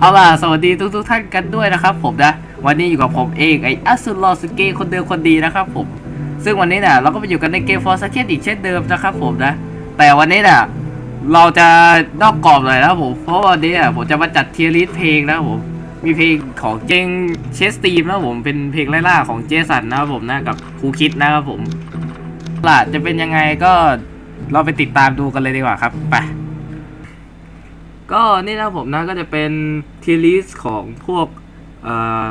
เอาล่ะ สวัสดีทุกทุกๆท่านกันด้วยนะครับผมนะ วันนี้อยู่กับผมเองไอ้อัสซุลอสเกคนเดิมคนดีนะครับผม ซึ่งวันนี้เนี่ยเราก็ไปอยู่กันในเกมฟอร์สเกตอีกเช่นเดิมนะครับผมนะ แต่วันนี้เนี่ยเราจะนอกกรอบหน่อยนะผม เพราะวันนี้เนี่ยผมจะมาจัดเทียร์ลิสต์เพลงนะผม มีเพลงของเจงเชสตีมนะผม เป็นเพลงไล่ล่าของเจสันนะครับผมนะกับครูคิดนะครับผมล่ะจะเป็นยังไงก็เราไปติดตามดูกันเลยดีกว่าครับ ไป ก็นี่นะผมนะก็จะเป็นทีลิสของพวก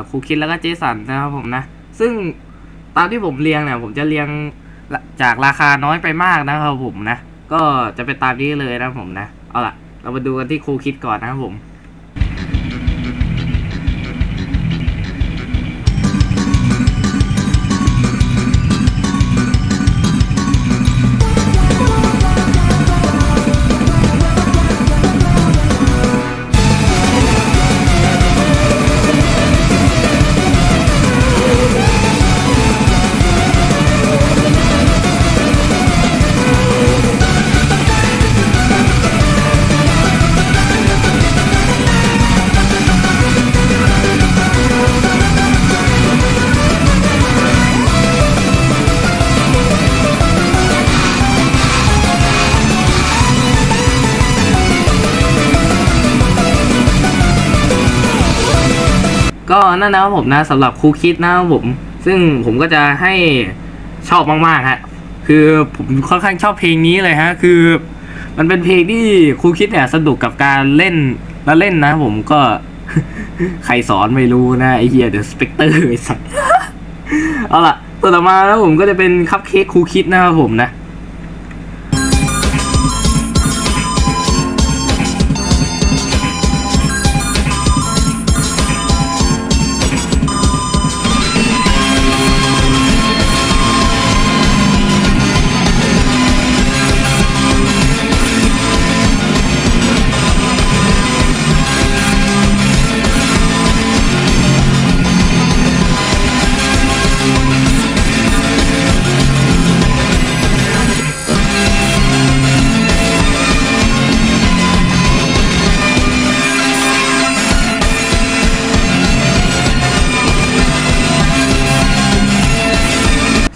ครูคิดแล้วก็เจสันนะครับผมนะ ซึ่งตามที่ผมเรียงเนี่ย ผมจะเรียงจากราคาน้อยไปมากนะครับผมนะ ก็จะเป็นตามนี้เลยนะผมนะ เอาล่ะ เรามาดูกันที่ครูคิดก่อนนะครับผม ก็นั่นนะครับผมนะสำหรับครูคิดนะครับผม ซึ่งผมก็จะให้ชอบมากๆฮะคือผมค่อนข้างชอบเพลงนี้เลยฮะ คือ มันเป็นเพลงที่ครูคิดเนี่ยสนุกกับการเล่นแล้วเล่นนะผมก็ใครสอนไม่รู้นะไอเฮียเดอะสเปกเตอร์ไอสัตว์เอาล่ะ ต่อมาแล้วผมก็จะเป็นคัพเค้กครูคิดนะครับผมนะ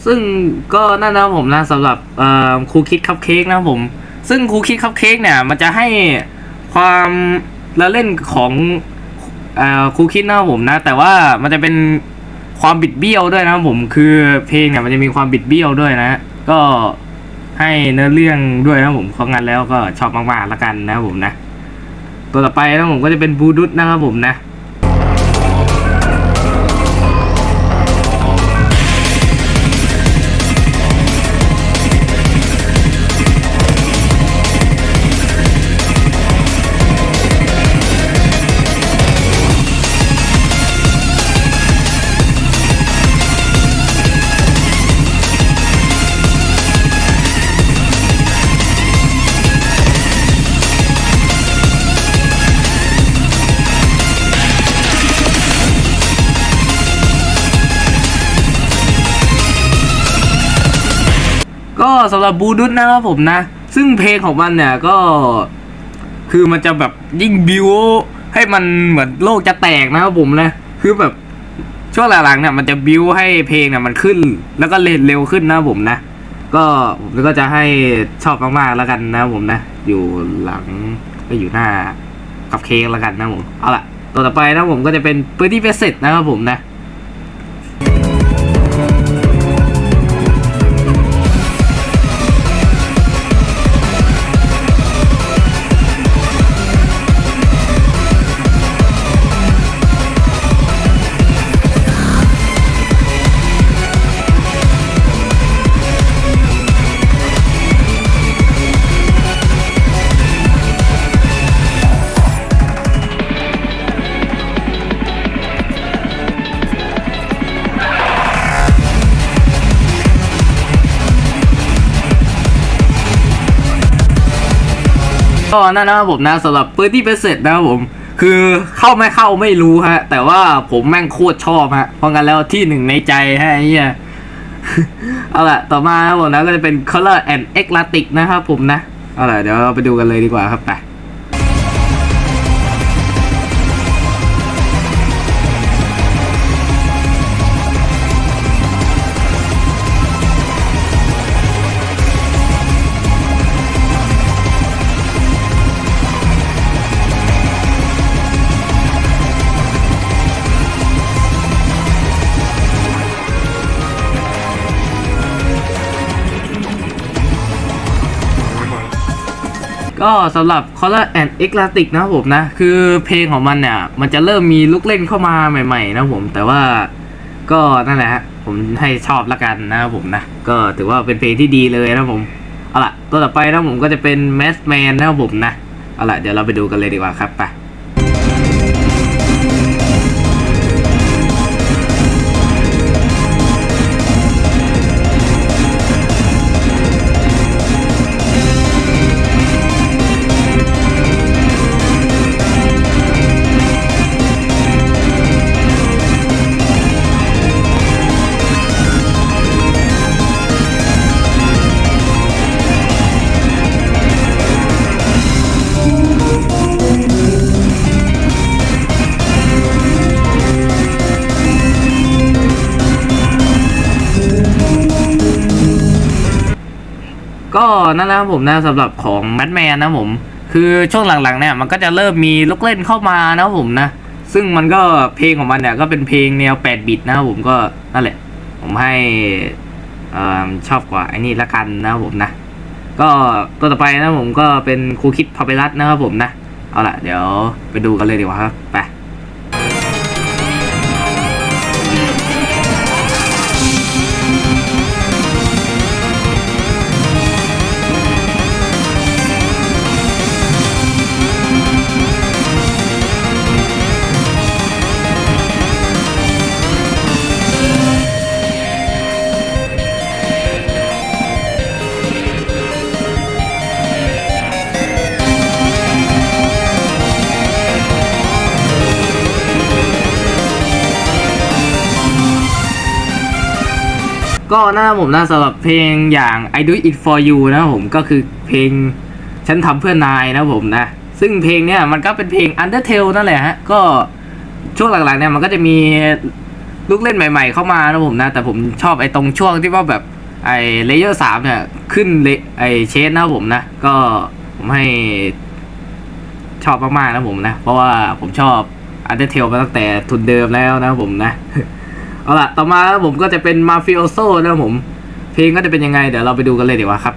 ซึ่งก็นั่นนะครับผมนะสำหรับครูคิดคัพเค้กนะครับผม ซึ่งครูคิดคัพเค้กเนี่ยมันจะให้ความละเล่นของครูคิดนะครับผมนะ แต่ว่ามันจะเป็นความบิดเบี้ยวด้วยนะครับผมคือเพลงเนี่ยมันจะมีความบิดเบี้ยวด้วยนะ ก็ให้เนื้อเรื่องด้วยนะผมเพราะงั้นแล้วก็ชอบมากๆล้วกันนะครับผมนะ ตัวต่อไปนะผมก็จะเป็นบูดุสนะครับผมนะ สำหรับบูดุสนะครับผมนะ ซึ่งเพลงของมันเนี่ยก็ คือมันจะแบบยิ่งบิวให้มันเหมือนโลกจะแตกนะครับผมนะ คือแบบช่วงหลังๆเนี่ยมันจะบิวให้เพลงเนี่ยมันขึ้น แล้วก็เล่นเร็วขึ้นนะครับผมนะ ก็ผมก็จะให้ชอบมากๆแล้วกันนะครับผมนะ อยู่หลังก็อยู่หน้ากับเค้กแล้วกันนะครับผม เอาล่ะ ตัวต่อไปนะผมก็จะเป็นปืนที่เพชรเสร็จนะครับผมนะ ก็นั่นนะครับผมนะสำหรับปืนที่เป็นเสร็จนะครับผม คือเข้าไม่เข้าไม่รู้ฮะ แต่ว่าผมแม่งโคตรชอบฮะเพราะงั้นแล้วที่หนึ่งในใจฮะไอ้เหี้ยเอาล่ะต่อมาครับผมนะก็จะเป็น color and eclectic นะครับผมนะเอาล่ะเดี๋ยวเราไปดูกันเลยดีกว่าครับไป ก็สำหรับ Color and Eclectic นะครับผมนะ คือเพลงของมันเนี่ย มันจะเริ่มมีลูกเล่นเข้ามาใหม่ ๆ นะผม แต่ว่าก็นั่นแหละฮะผมให้ชอบละกันนะครับผมนะ ก็ถือว่าเป็นเพลงที่ดีเลยนะผมเอาล่ะตัวต่อไปนะผมก็จะเป็น Mask Man นะครับผมนะเอาล่ะเดี๋ยวเราไปดูกันเลยดีกว่าครับไป นั่นแหละครับผมนะสำหรับของแมทแมนนะผม คือช่วงหลังๆเนี่ยมันก็จะเริ่มมีลูกเล่นเข้ามานะผมนะ ซึ่งมันก็เพลงของมันเนี่ยก็เป็นเพลงแนว 8 บิตนะผมก็นั่นแหละ ผมให้อชอบกว่าไอ้นี่ละกันนะครับผมนะ ก็ตัวต่อไปนะผมก็เป็นครูคิดพาเปรัสนะครับผมนะ เอาล่ะ เดี๋ยวไปดูกันเลยดีกว่าครับ ไป ก็น่าผมนะสำหรับเพลงอย่าง I Do It For You นะผมก็คือเพลงฉันทำเพื่อนายนะผมนะ ซึ่งเพลงเนี่ยมันก็เป็นเพลง Undertale นั่นแหละฮะ ก็ช่วงหลังๆเนี่ยมันก็จะมีลูกเล่นใหม่ ๆ เข้ามานะผมนะ แต่ผมชอบไอ้ตรงช่วงที่ว่าแบบไอ้เลเยอร์สามเนี่ยขึ้นเลไอ้เชนนะผมนะ ก็ผมให้ชอบมากๆนะผมนะ เพราะว่าผมชอบ Undertale มาตั้งแต่ทุนเดิมแล้วนะผมนะ เอาล่ะ ต่อมาผมก็จะเป็นมาฟิโอโซนะผม เพลงก็จะเป็นยังไง เดี๋ยวเราไปดูกันเลยดีกว่าครับ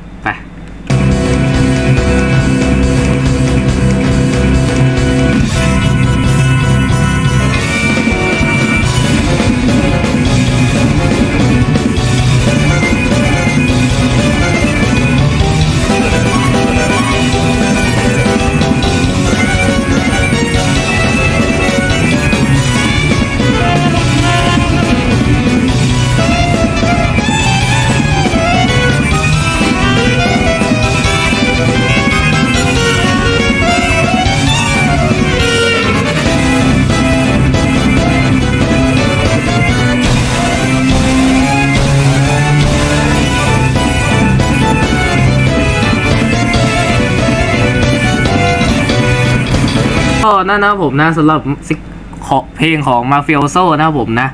นั่นนะผมนะสำหรับซิกขอเพลงของมาฟิโอโซนะครับผมนะ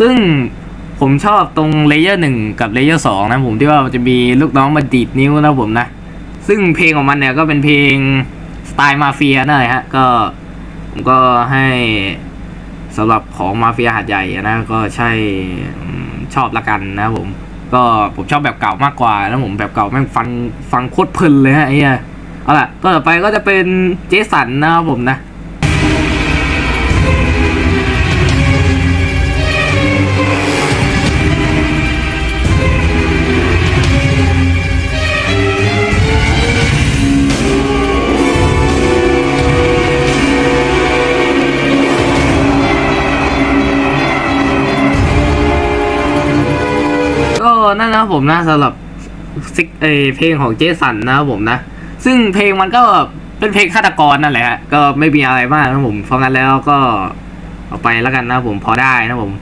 ซึ่งผมชอบตรงเลเยอร์หนึ่งกับเลเยอร์สองนะผมที่ว่ามันจะมีลูกน้องมาดีดนิ้วนะผมนะ ซึ่งเพลงของมันเนี่ยก็เป็นเพลงสไตล์มาเฟียนั่นแหละฮะก็ผมก็ให้สำหรับของมาเฟียหาดใหญ่นะก็ใช่ชอบละกันนะผม ก็ผมชอบแบบเก่ามากกว่านะผมแบบเก่าแม่งฟังฟังโคตรเพลินเลยฮะไอ้เหี้ยเอาล่ะต่อไปก็จะเป็นเจสันนะครับผมนะ นั่นนะครับผมนะสำหรับซิกเอเพลงของเจสันนะครับผมนะ ซึ่งเพลงมันก็เป็นเพลงฆาตกรนั่นแหละ ก็ไม่มีอะไรมากนะผมเพราะงั้นแล้วก็เอาไปแล้วกันนะผมพอได้นะผม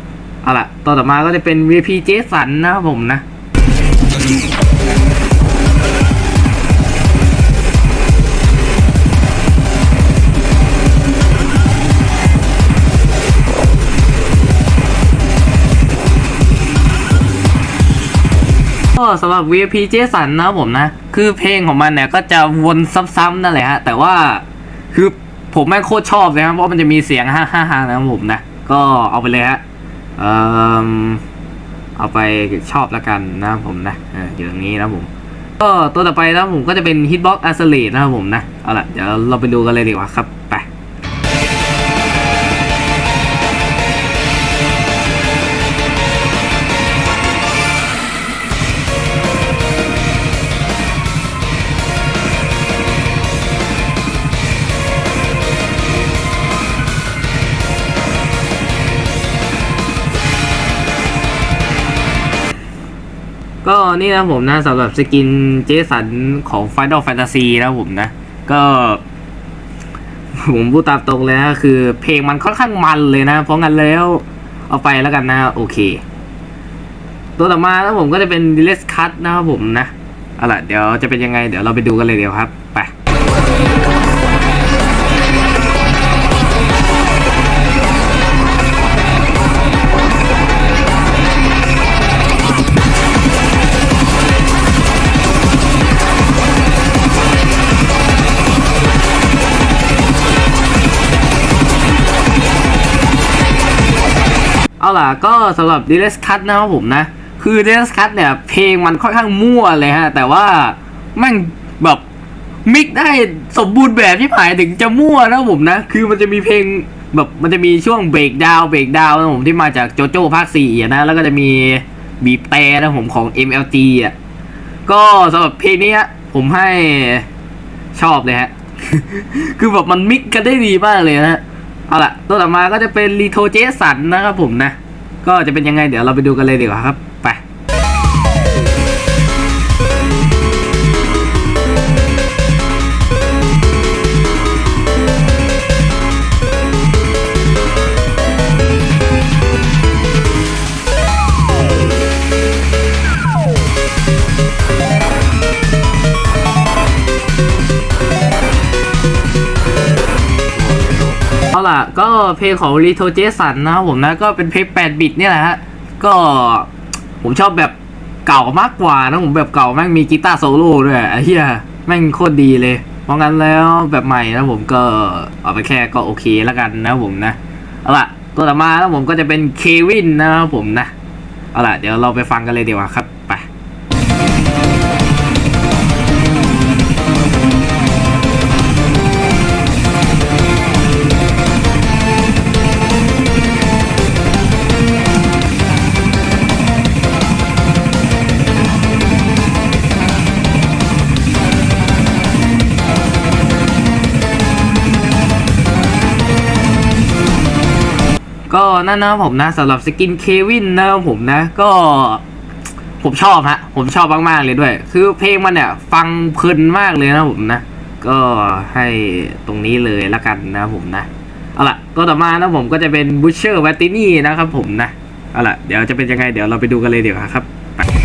เอาล่ะต่อต่อมาก็จะเป็น VP เจสันนะครับผมนะ สำหรับ VIP เจสันนะครับผมนะ คือเพลงของมันเนี่ยก็จะวนซ้ำๆนั่นแหละฮะ แต่ว่าคือผมแม่งโคตรชอบเลยครับเพราะมันจะมีเสียงฮ่าฮ่าฮ่านะครับผมนะ ก็เอาไปเลยฮะเอ่มเอาไปชอบแล้วกันนะครับผมนะเอออยู่ตรงนี้นะครับผม ก็ตัวต่อไปนะผมก็จะเป็น Hitbox a c c e l e r a t e นะครับผมนะ เอาล่ะ เดี๋ยวเราไปดูกันเลยดีกว่าครับ ไป นี่นะผมนะสำหรับสกินเจสันของ Final Fantasy นะผมนะ ก็ ผมพูดตามตรงเลยนะคือเพลงมันค่อนข้างมันเลยนะ เพราะงั้นแล้วเอาไปแล้วกันนะ โอเค ตัวต่อมานะผมก็จะเป็น d i l e s Cut นะครับผมนะเอาล่ะเดี๋ยวจะเป็นยังไง เดี๋ยวเราไปดูกันเลยเดี๋ยวครับ ไป ล่ะก็สำหรับ d i l e s Cut นะครับผมนะ คือ d i l e s Cut เนี่ย เพลงมันค่อนข้างมั่วเลยฮะ แต่ว่าแม่งแบบมิกได้สมบูรณ์แบบที่หมายถึงจะมั่วนะผมนะ คือมันจะมีเพลงแบบมันจะมีช่วงเบรกดาวเบรกดาวนะผมที่มาจากโจโจ้ภาค4อ่นะ แล้วก็จะมีบีบแต่นะผมของ MLG อะก็สำหรับเพลงนี้ผมให้ชอบเลยฮะ คือแบบมันมิกกันได้ดีมากเลยนะฮะ เอาละตัวต่อมาก็จะเป็นรีโทเจสันนะครับผมนะ ก็จะเป็นยังไงเดี๋ยวเราไปดูกันเลยดีกว่าครับ ก็เพลงของรีโทเจสันนะครับผมนะก็เป็นเพลง8บิตเนี่ยแหละฮะก็ผมชอบแบบเก่ามากกว่านะผมแบบเก่าแม่งมีกีตาร์โซโล่ด้วยไอ้เหี้ยแม่งโคตรดีเลย เพราะงั้นแล้วแบบใหม่นะผมก็เอาไปแค่ก็โอเคแล้วกันนะผมนะเอาล่ะตัวต่อมาแล้วผมก็จะเป็นเควินนะครับผมนะเอาล่ะเดี๋ยวเราไปฟังกันเลยดีกว่าครับ อนนั่นนะผมนะสำหรับสกินเควินนะครับผมนะก็ผมชอบฮะผมชอบมากๆเลยด้วย คือเพลงมันเนี่ยฟังเพลินมากเลยนะผมนะ ก็ให้ตรงนี้เลยละกันนะผมนะเอาล่ะตัวต่อมานะผมก็จะเป็นบูชเชอร์แวตตินี่นะครับผมนะเอาล่ะเดี๋ยวจะเป็นยังไงเดี๋ยวเราไปดูกันเลยเดี๋ยวครับไป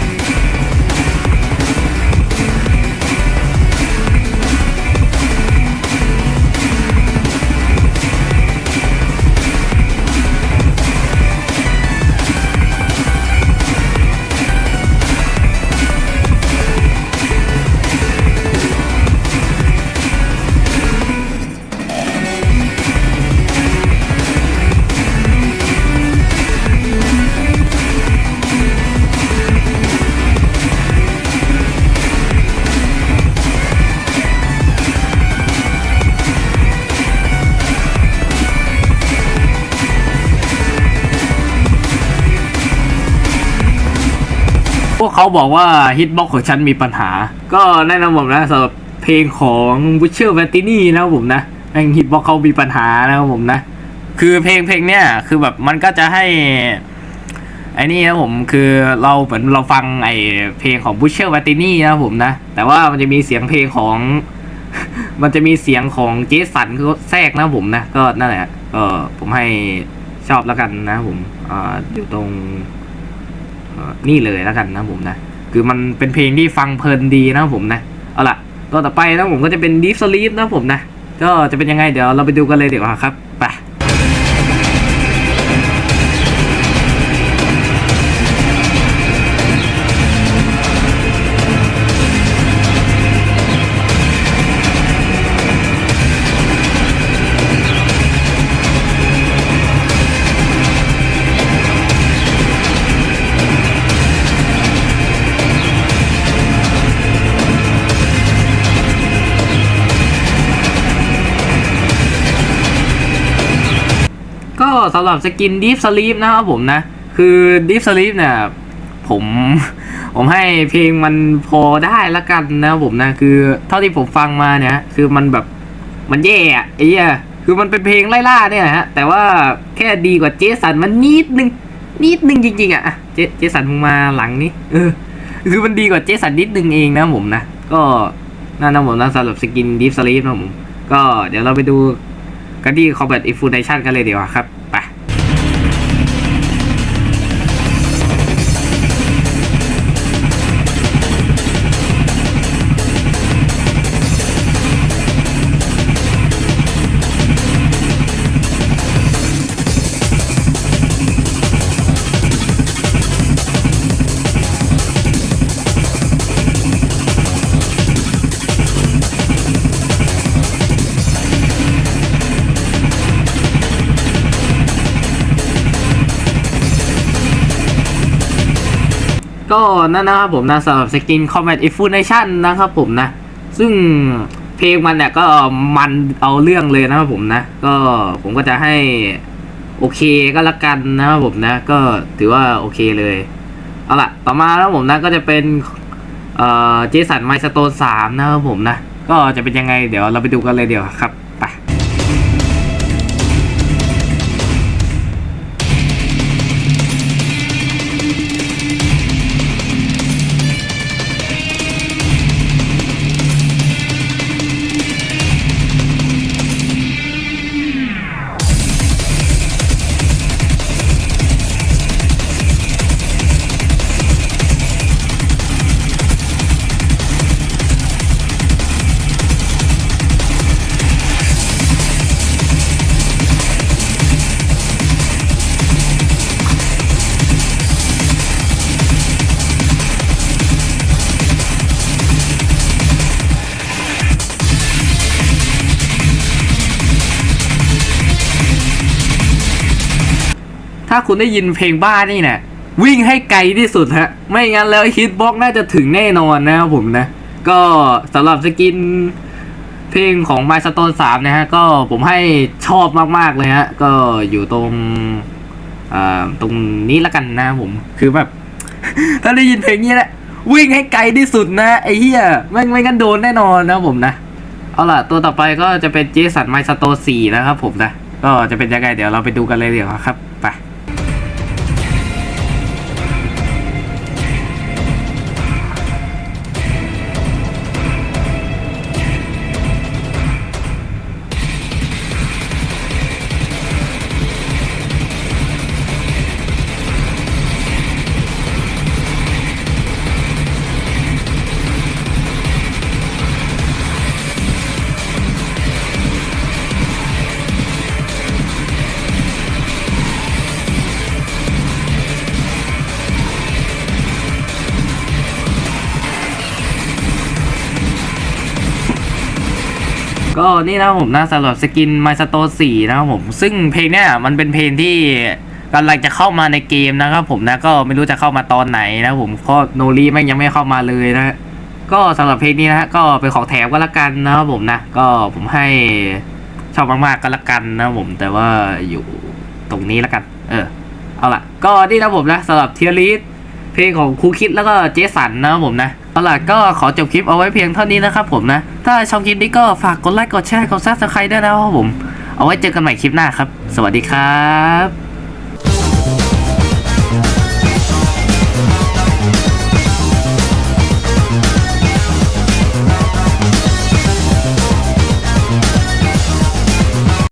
เขาบอกว่าฮิตบ็อกของฉันมีปัญหา ก็แนะนำผมนะสำหรับเพลงของ Butcher v a t i n i นะครับผมนะแม่งฮิตบ็อกเขามีปัญหานะครับผมนะ คือเพลงเพลงเนี้ยคือแบบมันก็จะให้ไอ้นี่นะผมคือเราเหมือนเราฟังไอเพลงของ Butcher v a t i n i นะครับผมนะ แต่ว่ามันจะมีเสียงเพลงของ มันจะมีเสียงของเจสันคือแทรกนะครับผมนะ ก็นั่นแหละก็ผมให้ชอบแล้วกันนะผมออยู่ตรง นี่เลยแล้วกันนะผมนะ คือมันเป็นเพลงที่ฟังเพลินดีนะผมนะ เอาล่ะตัวต่อไปนะผมก็จะเป็น Deep Sleep นะผมนะ ก็จะเป็นยังไงเดี๋ยวเราไปดูกันเลยดีกว่าครับ สำหรับสกิน Deep Sleep นะครับผมนะ คือ Deep Sleep เนี่ยผมผมให้เพลงมันพอได้ละกันนะครับผมนะ คือเท่าที่ผมฟังมาเนี่ยคือมันแบบมันแย่อะไอ้เหี้ยคือมันเป็นเพลงไล่ล่าเนี่ยฮะ แต่ว่าแค่ดีกว่าเจสันมันนิดนึงนิดนึงจริง ๆอะอะเจเจสันมึงมาหลังนี้เออคือมันดีกว่าเจสันนิดนึงเองนะผมนะ ก็นั่นนะผมนะสำหรับสกิน Deep Sleep นะผม ก็เดี๋ยวเราไปดูกันที่ Combat Infusion กันเลยดีกว่าครับ นั่นนะครับผมนะสำหรับสกิน Combat Infusion นะครับผมนะ ซึ่งเพลงมันเนี่ยก็มันเอาเรื่องเลยนะครับผมนะ ก็ผมก็จะให้โอเคก็แล้วกันนะครับผมนะ ก็ถือว่าโอเคเลยเอาล่ะ ต่อมาแล้วผมนะก็จะเป็นเอ่อเจสันไมสโตนสามนะครับผมนะ ก็จะเป็นยังไงเดี๋ยวเราไปดูกันเลยเดี๋ยวครับ ถ้าคุณได้ยินเพลงบ้านี่เนี่ยวิ่งให้ไกลที่สุดฮะ ไม่งั้นแล้วฮิตบ็อกน่าจะถึงแน่นอนนะครับผมนะ ก็สำหรับสกินเพลงของ My Stone 3 นะฮะ ก็ผมให้ชอบมาก ๆ เลยฮะ ก็อยู่ตรงตรงนี้ละกันนะผม คือแบบ ถ้าได้ยินเพลงนี้แหละ วิ่งให้ไกลที่สุดนะ ไอ้เหี้ยไม่ไม่งั้นโดนแน่นอนนะผมนะ เอาล่ะ ตัวต่อไปก็จะเป็นเจสันไมสโตสี่นะครับผมนะ ก็จะเป็นยังไงเดี๋ยวเราไปดูกันเลยเดี๋ยวครับ ไป ก็นี่นะผมนะสำหรับสกิน My Stone 4นะครับผม ซึ่งเพลงเนี้ยมันเป็นเพลงที่กำลังจะเข้ามาในเกมนะครับผมนะก็ไม่รู้จะเข้ามาตอนไหนนะผมเพราะโนรีแม่งยังไม่เข้ามาเลยนะ ก็สำหรับเพลงนี้นะฮะก็เป็นของแถมก็แล้วกันนะครับผมนะก็ผมให้ชอบมากๆก็แล้วกันนะผมแต่ว่าอยู่ตรงนี้แล้วกัน เออ เอาล่ะ ก็นี่นะผมนะสำหรับเทียริสเพลงของครูคิดแล้วก็เจสันนะครับผมนะ เอาล่ะก็ขอจบคลิปเอาไว้เพียงเท่านี้นะครับผมนะ ถ้าชอบคลิปนี้ก็ฝากกดไลค์กดแชร์กดซับสไครต์ด้วยนะครับผม เอาไว้เจอกันใหม่คลิปหน้าครับ สวัสดีครับ